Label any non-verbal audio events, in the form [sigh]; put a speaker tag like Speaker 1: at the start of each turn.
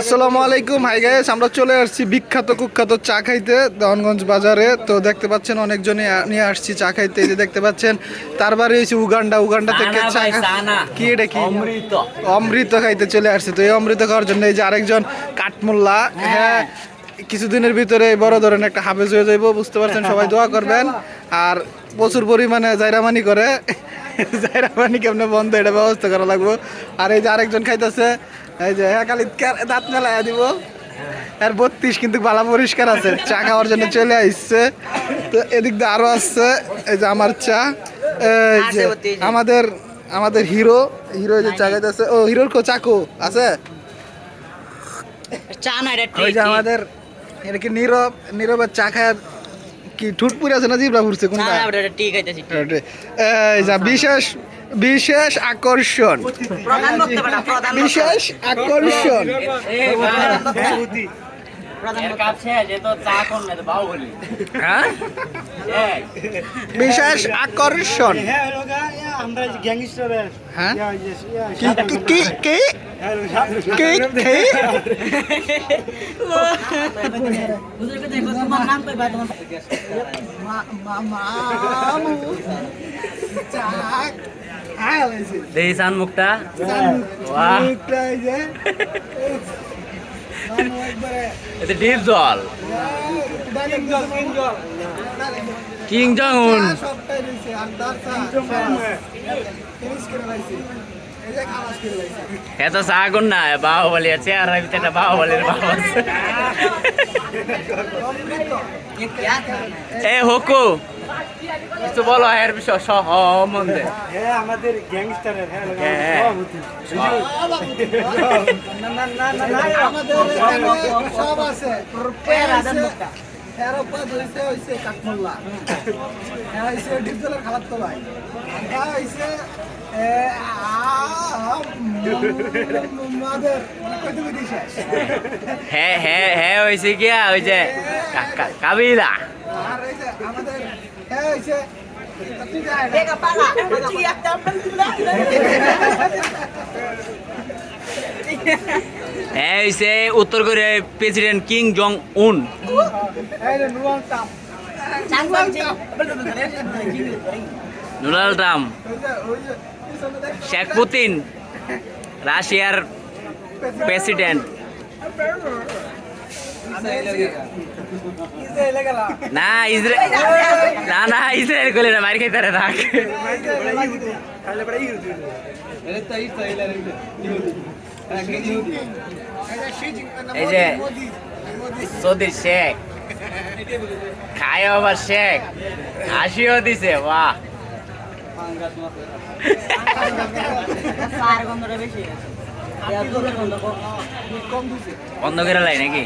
Speaker 1: আসসালামু আলাইকুম hi guys আমরা চলে আসছি বিখ্যাত কুখ্যাত চা খাইতে দহনগঞ্জ বাজারে। তো দেখতে পাচ্ছেন অনেকজনই নিয়ে আসছি চা খাইতে। এই যে দেখতে পাচ্ছেন তার বাড়ি হয়েছে উগান্ডা। উগান্ডা থেকে চা কি এটা কি?
Speaker 2: অমৃত।
Speaker 1: অমৃত খাইতে চলে আসছে। তো এই অমৃত খাওয়ার জন্য এই যে আরেকজন কাঠমোল্লা হ্যাঁ। কিছুদিনের ভিতরে বড় ধরনের একটা হাফেজ হয়ে যাইব বুঝতে পারছেন? সবাই দোয়া করবেন। আর প্রচুর পরিমাণে জাইরামানি করে। [laughs] জাইরামানি কেমনে বন্ধ এটা ব্যবস্থা করা লাগবো। আর এই যে আরেকজন খাইতেছে এই যে হ্যাঁ দাঁত মেলায় দিব। আর বত্রিশ কিন্তু বালা পরিষ্কার আছে। চা খাওয়ার জন্য চলে আসছে তো এদিক দিয়ে আরও আসছে। এই যে আমার চা। এই যে আমাদের আমাদের হিরো। হিরো যে চা খাইতেছে। ও হিরোর কো চাকু আছে?
Speaker 2: চা না এটা
Speaker 1: ওই যে আমাদের এটা কি নীরব নীরবের চা খায় কি ঠুটপুরে আছে না জিবরা পুরছে কোনটা?
Speaker 2: ঠিক আছে
Speaker 1: যা বিশেষ বিশেষ আকর্ষণ। বিশেষ আকর্ষণ।
Speaker 2: প্রধান কাছে যে তো চা কোন না তো বাউ বলি।
Speaker 1: হ্যাঁ? বিশেষ আকর্ষণ।
Speaker 3: হ্যাঁ আমরা গ্যাংস্টারের
Speaker 1: হ্যাঁ? কি কি কি কি? কি কি?
Speaker 2: বুঝুর্গ দেখো তোমার নাম কই ভাই তোমার দেইসান মুক্তা বাহ এটা ডিপ জল। কিং জং উন এত সাগুন না বাহুবলি আছে আর ভিতরে বাহুবলির বাহু আছে এ হকু কিছু বলো এর বিষয় সহ মন্দে
Speaker 3: হ্যাঁ আমাদের গ্যাংস্টারের হ্যাঁ
Speaker 2: হ্যাঁ।
Speaker 1: আমাদের সব আছে এর উপর হইছে হইছে কাঠমোল্লা। হ্যাঁ হইছে ডিপজলের খাবার তো ভাই হ্যাঁ
Speaker 2: হ্যাঁ হ্যাঁ হ্যাঁ হয়েছে গিয়া ওই যে কাবিলা হয়েছে উত্তর কোরিয়ার প্রেসিডেন্ট কিং জং উন।
Speaker 1: এই
Speaker 2: ডোনাল্ড ট্রাম্প। শেখ পুতিন রাশিয়ার প্রেসিডেন্ট। না ইসরায়েল না না ইসরায়েল করলে না মারি খাইতে থাক।
Speaker 3: তাহলে বড় ইহুদি
Speaker 2: এই যে সৌদি শেখ। খায় আবার শেখ। হাসিও দিছে বাহ। বন্ধ করে লাই নাকি?